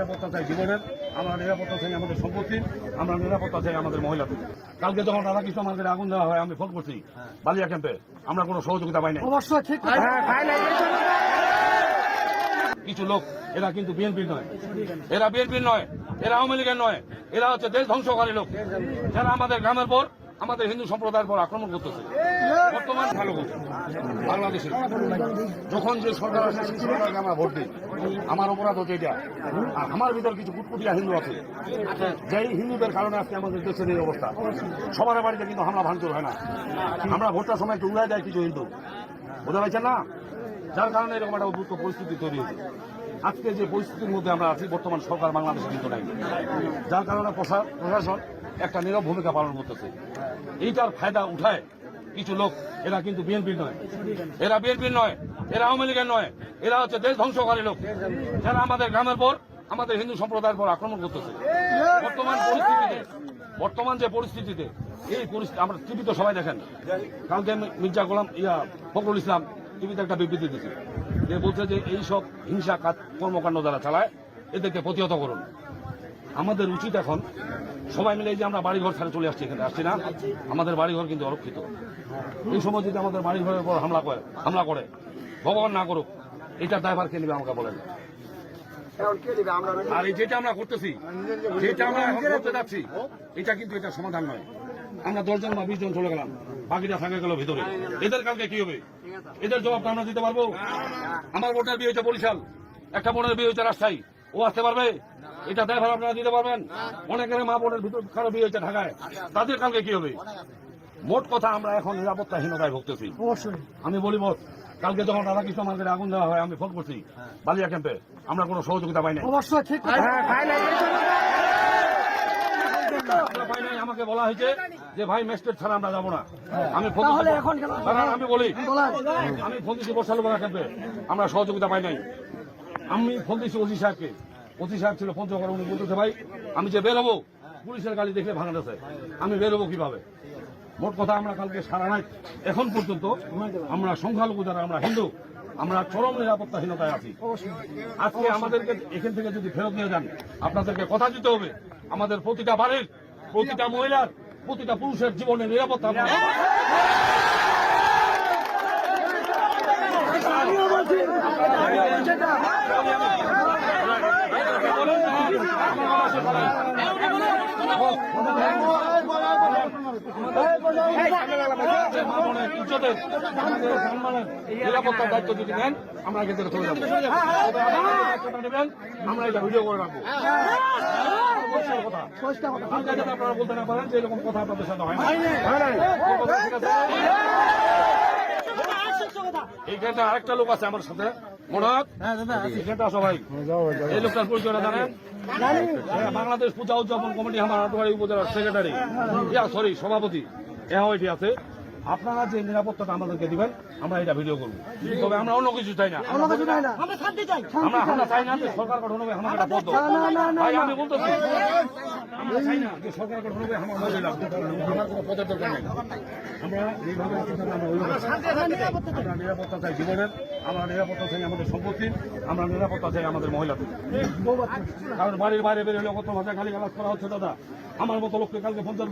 নিরাপত্তা চাই জীবনের আমরা নিরাপত্তা চাই আমাদের সম্পত্তির আমরা নিরাপত্তা চাই আমাদের মহিলাদের। কালকে যখন রাধাকৃষ্ণ মার্কেটে আগুন দেওয়া হয় আমি ফোন করছি বালিয়া ক্যাম্পে। আমরা কোনো সহযোগিতা পাই নাই। অবশ্যই ঠিক কিছু লোক এরা কিন্তু বিএনপির নয়। এরা বিএনপির নয় এরা আওয়ামী লীগের নয় এরা হচ্ছে দেশ ধ্বংসকারী লোক। যারা আমাদের গ্রামের পর আমাদের হিন্দু সম্প্রদায়ের পর আক্রমণ করতেছে। বর্তমান ভালো বাংলাদেশে যখন যে সরকার আসে সেই সরকারকে আমরা ভোট দিই। আমার অপরাধ হচ্ছে এটা। আর আমার ভিতর কিছু কুটকুটিয়া হিন্দু আছে। যেই হিন্দুদের কারণে আজকে আমাদের দেশের এই অবস্থা। সবার বাড়িতে কিন্তু হামলা ভাঙচুর হয় না। আমরা ভোটার সময় একটু উড়ায় যায় কিছু হিন্দু। বুঝতে পারছেন না? যার কারণে এরকম একটা উপযুক্ত পরিস্থিতি তৈরি হয়েছে। আজকে যে পরিস্থিতির মধ্যে আমরা আছি, বর্তমান সরকার বাংলাদেশে কিন্তু নাই। যার কারণে প্রশা- প্রশাসন একটা নীরব ভূমিকা পালন করতেছে। এইটার ফায়দা উঠায় কিছু লোক, এরা কিন্তু বিএনপির নয়। এরা বিএনপির নয়, এরা আওয়ামী লীগের নয়, এরা হচ্ছে দেশ ধ্বংসকারী লোক। যারা আমাদের গ্রামের পর, আমাদের হিন্দু সম্প্রদায়ের পর আক্রমণ করতেছে। বর্তমান পরিস্থিতিতে, বর্তমান যে পরিস্থিতিতে, এই পরিস্থিতি আমরা টিভিতে সবাই দেখেন। কালকে মির্জা গোলাম ইয়া ফখরুল ইসলাম টিভিতে একটা বিবৃতি দিচ্ছে যে বলছে যে এই সব হিংসা কর্মকাণ্ড যারা চালায়, এদেরকে প্রতিহত করুন। আমাদের উচিত এখন সবাই মিলে যে আমরা বাড়িঘর ছাড়ে চলে আসছি এখানে, আসছি না? আমাদের বাড়িঘর কিন্তু অরক্ষিত এই সময় যদি আমাদের বাড়িঘরের উপর হামলা করে হামলা করে, ভগবান না করুক এটার ড্রাইভার কে নেবে আমাকে বলেন। আর যেটা আমরা করতেছি, যেটা আমরা করতে যাচ্ছি, এটা কিন্তু এটা সমাধান নয়। আমরা দশজন বা বিশ জন চলে গেলাম, বাকিটা থাকে গেল ভিতরে। এদের কালকে কি হবে? এদের জবাব আমরা দিতে পারব? আমার বোনের বিয়ে হয়েছে বরিশাল, একটা বোনের বিয়ে হয়েছে রাজশাহী। ও আসতে পারবে? এটা ড্রাইভার আপনারা দিতে পারবেন? অনেকের মা বোনের ভিতর কারও বিয়ে হয়েছে ঢাকায়। তাদের কালকে কি হবে? মোট কথা আমরা এখন নিরাপত্তাহীনতায় ভুগতেছি। অবশ্যই। আমি বলি বস কালকে যখন রাধাকৃষ্ণ মার্কেটে আগুন দেওয়া হয় আমি ফোন করছি বালিয়া ক্যাম্পে। আমরা কোনো সহযোগিতা পাই নাই। নাই, আমাকে বলা হয়েছে যে ভাই ম্যাজিস্ট্রেট ছাড়া আমরা যাব না। আমি আমি বলি। আমি ফোন দিচ্ছি বর্ষালুপাড়া ক্যাম্পে। আমরা সহযোগিতা পাই নাই। আমি ফোন দিচ্ছি ওসি সাহেবকে। ওসি সাহেব ছিল পঞ্চগড় উনি বলতেছে, ভাই, আমি যে বের হব, পুলিশের গাড়ি দেখলে ভাঙাতেছে আমি বেরোবো কীভাবে? মোট কথা, আমরা কালকে সারা নাই এখন পর্যন্ত আমরা সংখ্যালঘু যারা, আমরা হিন্দু, আমরা চরম নিরাপত্তাহীনতায় আছি। আজকে আমাদেরকে এখান থেকে যদি ফেরত নিয়ে যান, আপনাদেরকে কথা দিতে হবে। আমাদের প্রতিটা বাড়ির, প্রতিটা মহিলার, প্রতিটা পুরুষের জীবনে নিরাপত্তা আমরা- নিরাপত্তার দায়িত্ব যদি নেন আমরা এখান থেকে চলে যাব। নেবেন, আমরা এটা ভিডিও করে রাখব। আপনারা বলতে না পারেন যে এরকম কথা আপনাদের সাথে হয় না। এইখানটা আরেকটা লোক আছে আমার সাথে। এখানটা সবাই। এই লোকটার পরিচয়টা জানেন? হ্যাঁ, বাংলাদেশ পূজা উদযাপন কমিটি আমার আটোয়ারি উপজেলার সেক্রেটারি ইয়া সরি সভাপতি। হ্যাঁ এটি আছে। আপনারা যে নিরাপত্তাটা আমাদেরকে দিবেন আমরা এটা ভিডিও করব। তবে আমরা অন্য কিছু চাই না। অন্য কিছু নাই না। আমরা আমরা চাই না যে সরকার গঠন হবে আমার একটা পদ না, না, না, না, ভাই না। আমি বলতেছি। আমরা চাই না যে সরকার গঠন হবে আমার আমার কোনো পদের দরকার নেই। আমরা তাহলে আমরা আমরা নিরাপত্তা চাই জীবনের আমরা নিরাপত্তা চাই আমাদের সম্পত্তির আমরা নিরাপত্তা চাই আমাদের মহিলাদের। কারণ বাড়ির বাইরে বেরোলে কত ভাষা খালি গালাজ করা হচ্ছে দাদা? আমার মতো লোককে কালকে পঞ্চাশ